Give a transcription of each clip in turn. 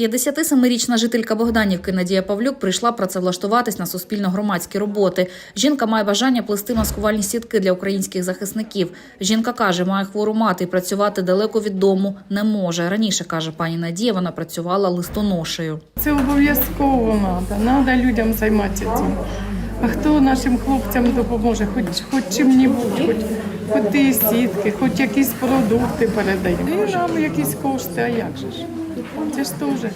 57-річна жителька Богданівки Надія Павлюк прийшла працевлаштуватись на суспільно-громадські роботи. Жінка має бажання плести маскувальні сітки для українських захисників. Жінка каже, має хвору мати і працювати далеко від дому не може. Раніше каже пані Надія, вона працювала листоношею. Це обов'язково треба. Треба людям займатися цим. А хто нашим хлопцям допоможе? Хоч, хоч чим-небудь, хоч, хоч ті сітки, хоч якісь продукти передаємо. І нам якісь кошти, а як же ж? Це ж теж.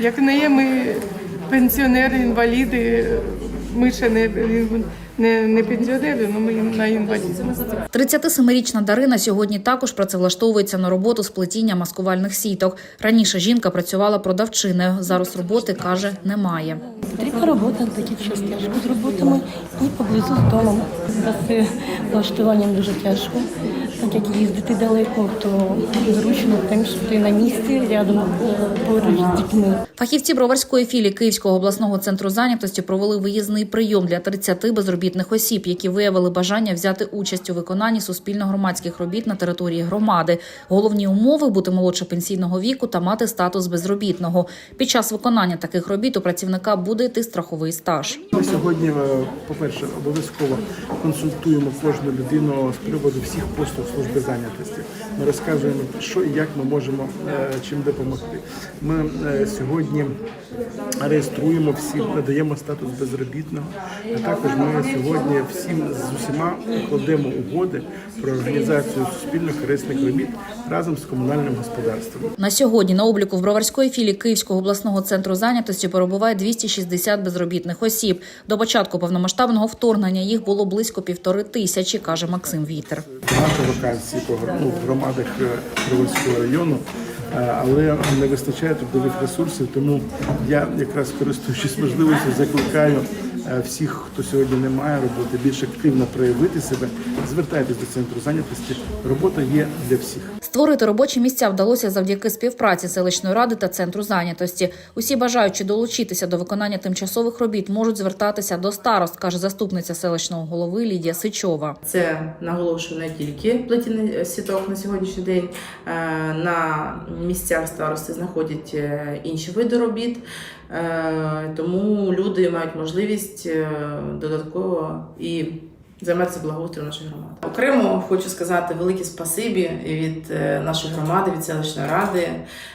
Як не є ми пенсіонери, інваліди, ми ще не, не, не пенсіонери, але ми на інвалідності. 37-річна Дарина сьогодні також працевлаштовується на роботу з плетіння маскувальних сіток. Раніше жінка працювала продавчиною. Зараз роботи каже немає. Потрібна робота такі час тяжко з роботами і поблизу з домом. З влаштуванням дуже тяжко. Так як їздити далеко, то зручно тим, що ти на місці рядом е, поруч з дітьми. Фахівці броварської філії Київського обласного центру зайнятості провели виїзний прийом для 30 безробітних осіб, які виявили бажання взяти участь у виконанні суспільно-громадських робіт на території громади. Головні умови бути молодше пенсійного віку та мати статус безробітного. Під час виконання таких робіт у працівника буде йти страховий стаж. Ми сьогодні, е, по-перше, обов'язково консультуємо кожну людину з приводу всіх послуг служби зайнятості. Ми розказуємо, що і як ми можемо е, чим допомогти. Ми е, сьогодні реєструємо всім, надаємо статус безробітного. А також ми сьогодні всім з усіма кладемо угоди про організацію суспільно корисних робіт разом з комунальним господарством. На сьогодні на обліку в броварської філії Київського обласного центру зайнятості перебуває 260 безробітних осіб. До початку повномасштабного вторгнення їх було близько півтори тисячі, каже Максим Вітер. багато вакансій по ну, в громадах е, району, е, але не вистачає трудових ресурсів. Тому я якраз користуючись можливістю, закликаю всіх, хто сьогодні не має роботи, більш активно проявити себе. Звертайтесь до центру зайнятості. Робота є для всіх. Створити робочі місця вдалося завдяки співпраці селищної ради та центру зайнятості. Усі бажаючі долучитися до виконання тимчасових робіт можуть звертатися до старост, каже заступниця селищного голови Лідія Сичова. Це наголошую не тільки плетіння сіток на сьогоднішній день. Е, На місцях старости знаходять е, інші види робіт, Е, тому люди мають можливість е, додатково і займатися благоустроєм нашої громади. Окремо хочу сказати велике спасибі від е, нашої громади, від селищної ради,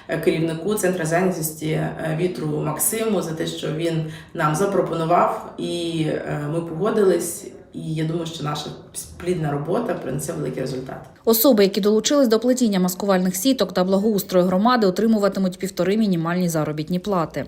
е, керівнику центру зайнятості вітру Максиму за те, що він нам запропонував, і ми погодились. І я думаю, що наша плідна робота принесе великий результат. Особи, які долучились до плетіння маскувальних сіток та благоустрою громади, отримуватимуть півтори мінімальні заробітні плати.